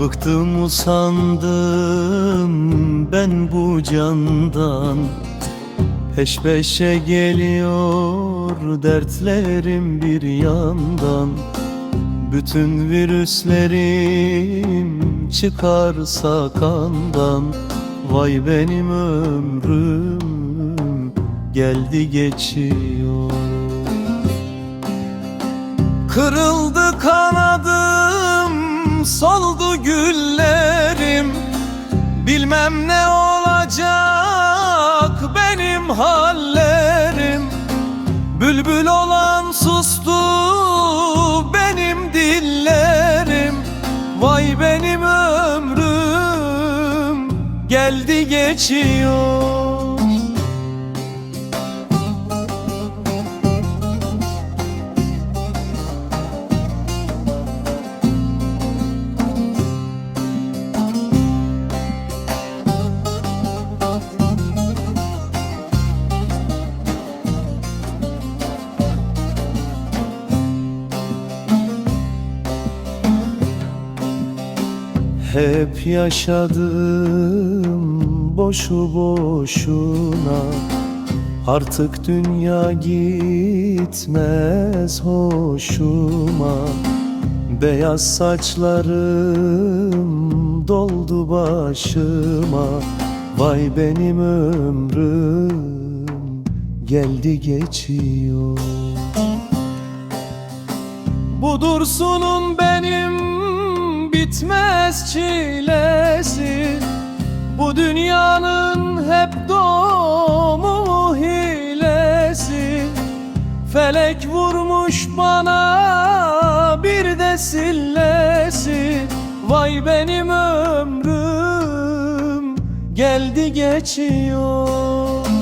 Bıktım usandım ben bu candan. Peş peşe geliyor dertlerim bir yandan. Bütün virüslerim çıkarsa kandan. Vay benim ömrüm geldi geçiyor. Kırıldı kanadım, soldu güllerim. Bilmem ne olacak benim hallerim. Bülbül olan sustu benim dillerim. Vay benim ömrüm geldi geçiyor Hep yaşadım boşu boşuna. Artık dünya gitmez hoşuma. Beyaz saçlarım doldu başıma. Vay benim ömrüm geldi geçiyor. Bu dursunun benim bitmez çilesi. Bu dünyanın hep doğumu hilesi. Felek vurmuş bana bir de sillesi. Vay benim ömrüm geldi geçiyor